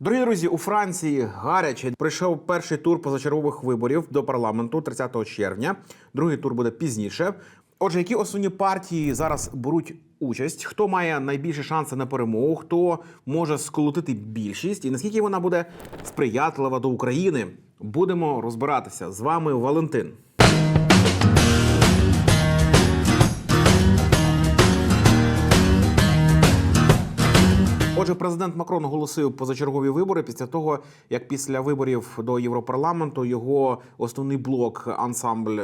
Дорогі друзі, у Франції гаряче пройшов перший тур позачергових виборів до парламенту 30 червня. Другий тур буде пізніше. Отже, які основні партії зараз беруть участь? Хто має найбільші шанси на перемогу? Хто може сколотити більшість? І наскільки вона буде сприятлива до України? Будемо розбиратися з вами Валентин. Отже, президент Макрон оголосив позачергові вибори після того, як після виборів до Європарламенту його основний блок ансамбль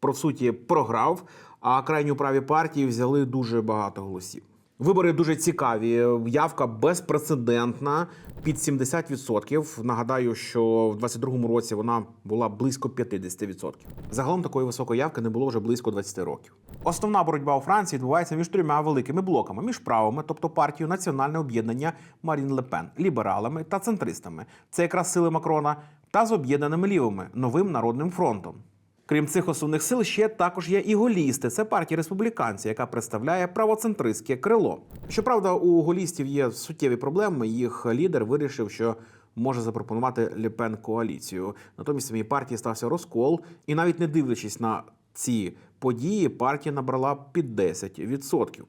по суті програв, а крайньо праві партії взяли дуже багато голосів. Вибори дуже цікаві. Явка безпрецедентна під 70%. Нагадаю, що в 22-му році вона була близько 50%. Загалом такої високої явки не було вже близько 20 років. Основна боротьба у Франції відбувається між трьома великими блоками: між правими, тобто партією Національне об'єднання Марін Лепен, лібералами та центристами. Це якраз сили Макрона, та з об'єднаними лівими новим народним фронтом. Крім цих основних сил, ще також є і голісти. Це партія республіканців, яка представляє правоцентристське крило. Щоправда, у голістів є суттєві проблеми. Їх лідер вирішив, що може запропонувати Лепен коаліцію. Натомість в самій партії стався розкол, і навіть не дивлячись на ці події, партія набрала під 10%.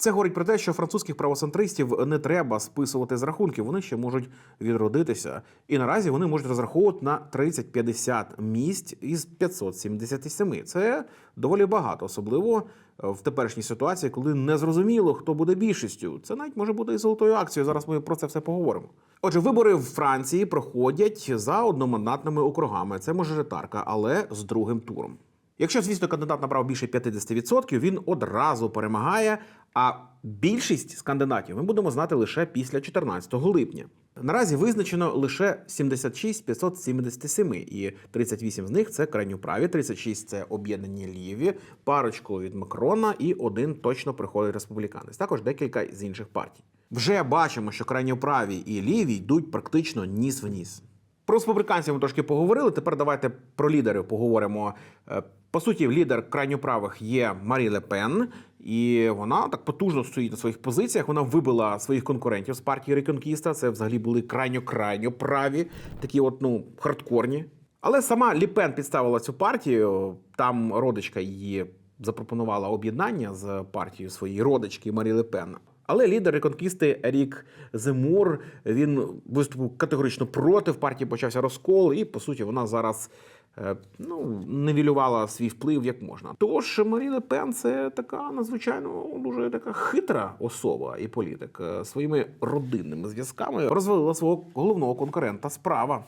Це говорить про те, що французьких правоцентристів не треба списувати з рахунків. Вони ще можуть відродитися. І наразі вони можуть розраховувати на 30-50 місць із 577. Це доволі багато, особливо в теперішній ситуації, коли не зрозуміло, хто буде більшістю. Це навіть може бути і золотою акцією. Зараз ми про це все поговоримо. Отже, вибори в Франції проходять за одномандатними округами. Це мажоритарка, але з другим туром. Якщо, звісно, кандидат набрав більше 50%, він одразу перемагає. А більшість кандидатів ми будемо знати лише після 14 липня. Наразі визначено лише 76 577, і 38 з них це крайньоправі, 36 – це об'єднані ліві, парочку від Макрона і один точно приходить республіканець. Також декілька з інших партій. Вже бачимо, що крайньоправі і ліві йдуть практично ніс в ніс. Про республіканців ми трошки поговорили. Тепер давайте про лідерів поговоримо. Е, По суті, лідер крайньоправих є Марі Лепен, і вона так потужно стоїть на своїх позиціях. Вона вибила своїх конкурентів з партії Реконкіста. Це взагалі були крайньо-крайньо праві, такі от ну хардкорні. Але сама Ліпен підставила цю партію. Там родичка її запропонувала об'єднання з партією своєї родички Марі Лепен. Але лідер реконкісти Ерік Земур він виступив категорично проти. В партії почався розкол, і по суті вона зараз е, ну невілювала свій вплив як можна. Тож Марі Пен це така надзвичайно дуже така хитра особа і політик Е, своїми родинними зв'язками розвалила свого головного конкурента справа.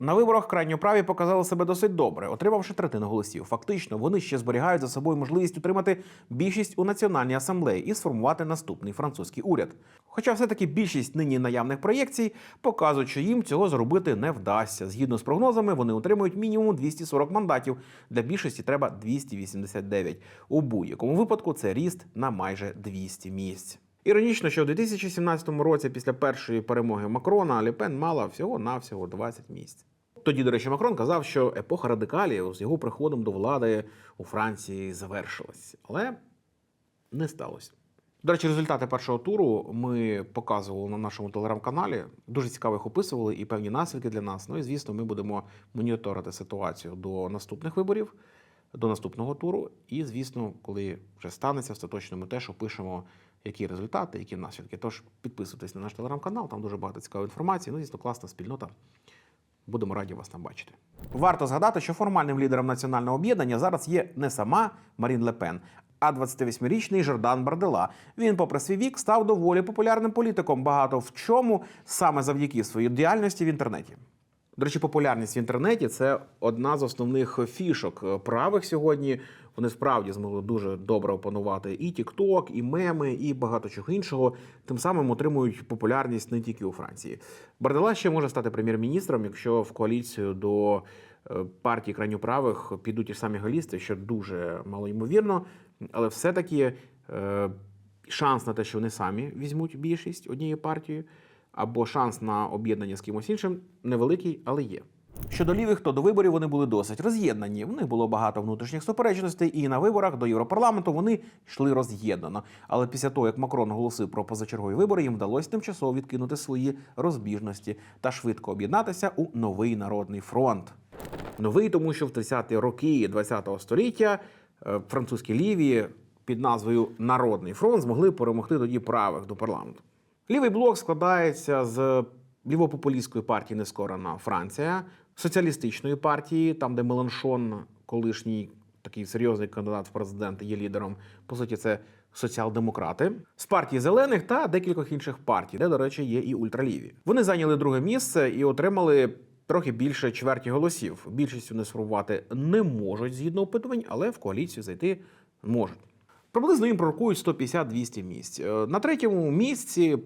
На виборах крайньоправі показали себе досить добре, отримавши третину голосів. Фактично, вони ще зберігають за собою можливість утримати більшість у національній асамблеї і сформувати наступний французький уряд. Хоча все-таки більшість нині наявних проєкцій показують, що їм цього зробити не вдасться. Згідно з прогнозами, вони отримують мінімум 240 мандатів. Для більшості треба 289. У будь-якому випадку це ріст на майже 200 місць. Іронічно, що в 2017 році, після першої перемоги Макрона, Лепен мала всього-навсього 20 місць. Тоді, до речі, Макрон казав, що епоха радикалів з його приходом до влади у Франції завершилась, але не сталося. До речі, результати першого туру ми показували на нашому телеграм-каналі. Дуже цікаво їх описували і певні наслідки для нас. Ну і звісно, ми будемо моніторити ситуацію до наступних виборів, до наступного туру. І, звісно, коли вже станеться остаточно, ми теж опишемо, які результати, які наслідки. Тож підписуйтесь на наш телеграм-канал, там дуже багато цікавої інформації. Ну, звісно, класна спільнота. Будемо раді вас там бачити. Варто згадати, що формальним лідером національного об'єднання зараз є не сама Марін Лепен, а 28-річний Жордан Бардела. Він, попри свій вік, став доволі популярним політиком. Багато в чому саме завдяки своїй діяльності в інтернеті. До речі, популярність в інтернеті це одна з основних фішок правих сьогодні. Вони справді змогли дуже добре опанувати і TikTok, і меми, і багато чого іншого. Тим самим отримують популярність не тільки у Франції. Бардела ще може стати прем'єр-міністром, якщо в коаліцію до е, партії крайньоправих підуть ті самі галісти, що дуже малоймовірно. Але все-таки е, шанс на те, що вони самі візьмуть більшість однією партією, або шанс на об'єднання з кимось іншим невеликий, але є. Щодо лівих, то до виборів вони були досить роз'єднані. В них було багато внутрішніх суперечностей, і на виборах до Європарламенту вони йшли роз'єднано. Але після того, як Макрон оголосив про позачергові вибори, їм вдалося тимчасово відкинути свої розбіжності та швидко об'єднатися у новий народний фронт. Новий, тому що в 30-ті роки ХХ століття е, французькі ліві під назвою Народний фронт змогли перемогти тоді правих до парламенту. Лівий блок складається з лівопопулістської партії Нескорена Франція, соціалістичної партії, там де Меланшон, колишній такий серйозний кандидат в президенти, є лідером. По суті, це соціал-демократи, з партії зелених та декількох інших партій, де, до речі, є і ультраліві. Вони зайняли друге місце і отримали. Трохи більше чверті голосів. Більшістю не сформувати не можуть згідно опитувань, але в коаліцію зайти можуть. Приблизно їм пророкують 150-200 місць. Е, На третьому місці,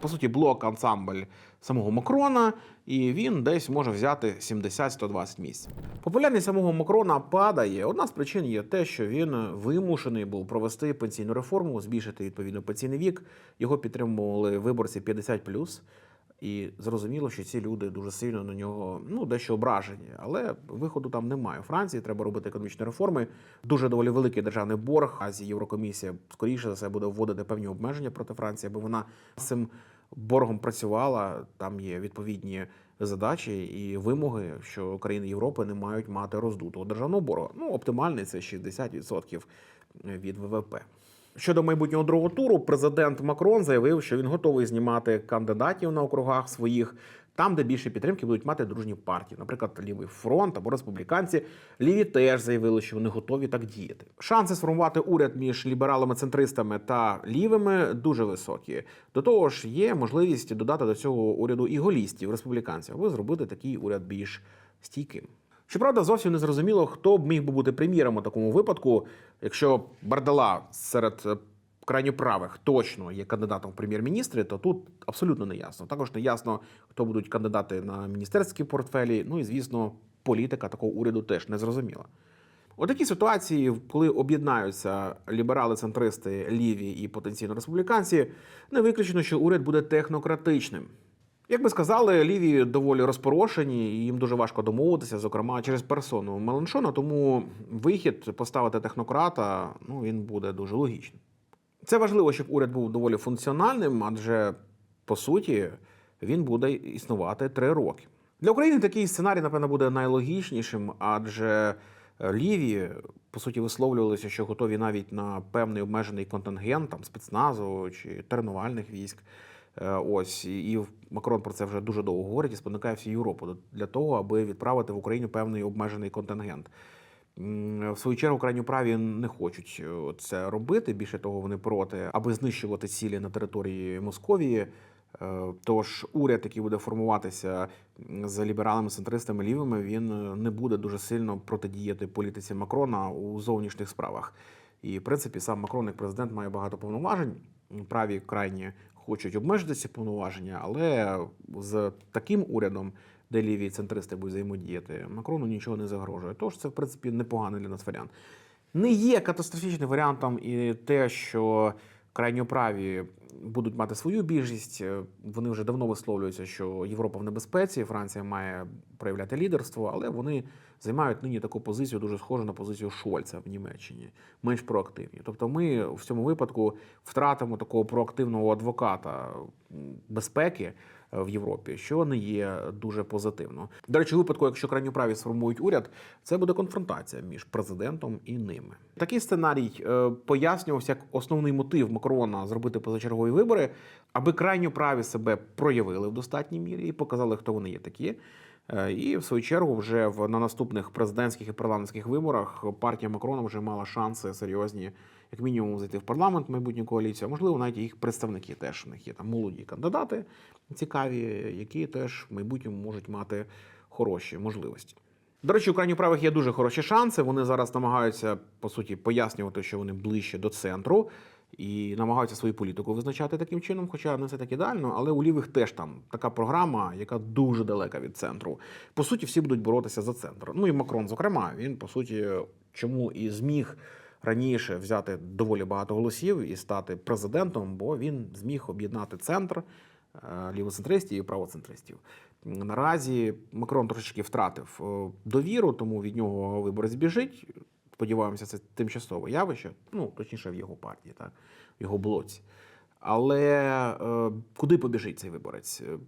по суті, блок ансамбль самого Макрона, і він десь може взяти 70-120 місць. Популярність самого Макрона падає. Одна з причин є те, що він вимушений був провести пенсійну реформу, збільшити відповідно пенсійний вік. Його підтримували виборці 50+. І зрозуміло, що ці люди дуже сильно на нього ну дещо ображені, але виходу там немає. У Франції треба робити економічні реформи. Дуже доволі великий державний борг. А Єврокомісія скоріше за все буде вводити певні обмеження проти Франції, аби вона з цим боргом працювала. Там є відповідні задачі і вимоги, що країни Європи не мають мати роздутого державного боргу. Ну оптимальний це 60% від ВВП. Щодо майбутнього другого туру, президент Макрон заявив, що він готовий знімати кандидатів на округах своїх там, де більше підтримки будуть мати дружні партії, наприклад, лівий фронт або республіканці. Ліві теж заявили, що вони готові так діяти. Шанси сформувати уряд між лібералами-центристами та лівими дуже високі. До того ж, є можливість додати до цього уряду і голістів республіканців, аби зробити такий уряд більш стійким. Щоправда, зовсім не зрозуміло, хто б міг би бути прем'єром у такому випадку, якщо Бардала серед е, крайньо правих точно є кандидатом в прем'єр-міністри, то тут абсолютно не ясно. Також не ясно, хто будуть кандидати на міністерські портфелі. Ну і звісно, політика такого уряду теж не зрозуміла. У такій ситуації, коли об'єднаються ліберали-центристи, ліві і потенційно республіканці, не виключено, що уряд буде технократичним. Як би сказали, ліві доволі розпорошені, і їм дуже важко домовитися, зокрема через персону Меланшона. Тому вихід поставити технократа ну він буде дуже логічним. Це важливо, щоб уряд був доволі функціональним, адже по суті він буде існувати три роки. Для України такий сценарій, напевно, буде найлогічнішим, адже ліві по суті висловлювалися, що готові навіть на певний обмежений контингент там спецназу чи тренувальних військ. Е, Ось і Макрон про це вже дуже довго говорить і спонукає всю Європу для того, аби відправити в Україну певний обмежений контингент. В свою чергу крайню праві не хочуть е, це робити. Більше того, вони проти, аби знищувати цілі на території Московії. Е, Тож уряд, який буде формуватися з лібералами, центристами, лівими, він не буде дуже сильно протидіяти політиці Макрона у зовнішніх справах. І в принципі сам Макрон, як президент, має багато повноважень. Праві крайні хочуть обмежити ці повноваження, але з таким урядом, де ліві центристи будуть взаємодіяти, Макрону нічого не загрожує. Тож це в принципі непоганий для нас варіант. Не є катастрофічним варіантом і те, що крайньоправі будуть мати свою більшість. Вони вже давно висловлюються, що Європа в небезпеці, Франція має проявляти лідерство, але вони займають нині таку позицію, дуже схожу на позицію Шольца в Німеччині, менш проактивні. Тобто, ми в цьому випадку втратимо такого проактивного адвоката безпеки е, в Європі, що не є дуже позитивно. До речі, випадку, якщо крайньоправі сформують уряд, це буде конфронтація між президентом і ними. Такий сценарій е, пояснювався як основний мотив Макрона зробити позачергові вибори, аби крайньоправі себе проявили в достатній мірі і показали, хто вони є такі. Е, І в свою чергу, вже в на наступних президентських і парламентських виборах партія Макрона вже мала шанси серйозні, як мінімум, зайти в парламент майбутню коаліцію. А можливо, навіть їх представники теж у них є там молоді кандидати цікаві, які теж в майбутньому можуть мати хороші можливості. До речі, у крайньоправих є дуже хороші шанси. Вони зараз намагаються по суті пояснювати, що вони ближче до центру. І намагаються свою політику визначати таким чином, хоча не все так ідеально, але у лівих теж там така програма, яка дуже далека від центру. По суті, всі будуть боротися за центр. Ну і Макрон, зокрема, він по суті, чому і зміг раніше взяти доволі багато голосів і стати президентом, бо він зміг об'єднати центр, е, лівоцентристів і правоцентристів. Наразі Макрон трошечки втратив е, довіру, тому від нього виборець біжить. Сподіваємося, це тимчасове явище, ну точніше в його партії, так, в його блоці. Але е, куди побіжить цей виборець? Е,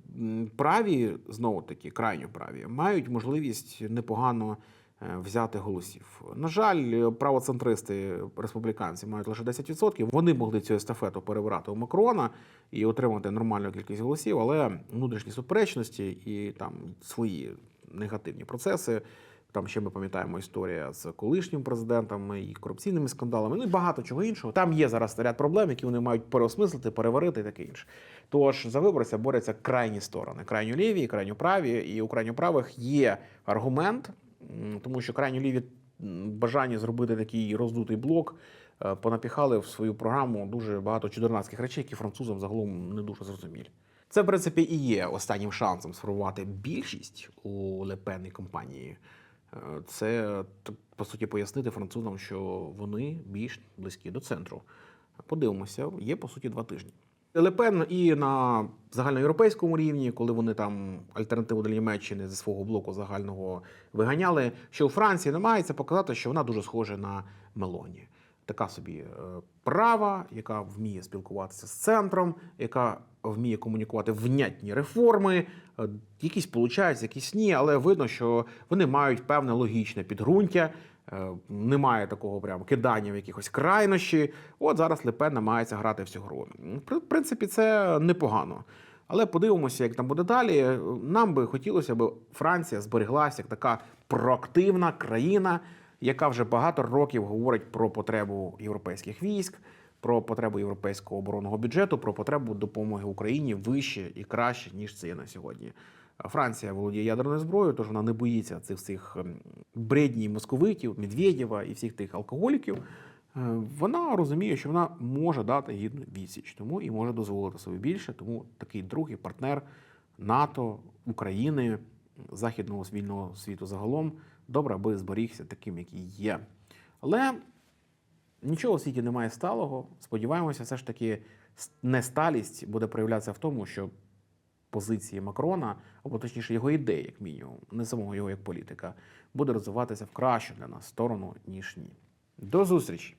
Праві, знову таки, крайньо праві, мають можливість непогано взяти голосів. На жаль, е, правоцентристи республіканці мають лише 10%. Вони могли цю естафету перебирати у Макрона і отримати нормальну кількість голосів, але внутрішні суперечності і там свої негативні процеси. Там ще ми пам'ятаємо історія з колишнім президентом і корупційними скандалами, ну і багато чого іншого. Там є зараз ряд проблем, які вони мають переосмислити, переварити і таке інше. Тож за виборця борються крайні сторони: крайньо ліві, і крайньо праві. І у крайньо правих є аргумент, тому що крайньо ліві бажання зробити такий роздутий блок. е, Понапіхали в свою програму дуже багато чудернацьких речей, які французам загалом не дуже зрозумілі. Це, в принципі, і є останнім шансом сформувати більшість у Лепен і компанії. Е, Це по суті пояснити французам, що вони більш близькі до центру. Подивимося, є по суті два тижні. Лепен і на загальноєвропейському рівні, коли вони там альтернативу для Німеччини зі свого блоку загального виганяли, що у Франції намагається показати, що вона дуже схожа на Мелоні. Така собі е, права, яка вміє спілкуватися з центром, яка вміє комунікувати внятні реформи. Е, Якісь получаються, якісь ні, але видно, що вони мають певне логічне підґрунтя. Е, Немає такого прям кидання в якихось крайнощі. От зараз Лепен намагається грати в цю гру. В принципі, це непогано. Але подивимося, як там буде далі. Нам би хотілося, аби Франція збереглася як така проактивна країна, яка вже багато років говорить про потребу європейських військ, про потребу європейського оборонного бюджету, про потребу допомоги Україні вище і краще, ніж це є на сьогодні. Франція володіє ядерною зброєю, тож вона не боїться цих всіх ем, бредній московитів, Медведєва і всіх тих алкоголіків. Е, Вона розуміє, що вона може дати гідну відсіч, тому і може дозволити собі більше. Тому такий другий партнер НАТО, України, західного вільного світу загалом добре, аби зберігся таким, який є. Але нічого у світі немає сталого. Сподіваємося, все ж таки несталість буде проявлятися в тому, що позиції Макрона, або точніше його ідеї, як мінімум, не самого його як політика, буде розвиватися в кращу для нас сторону, ніж ні. До зустрічі!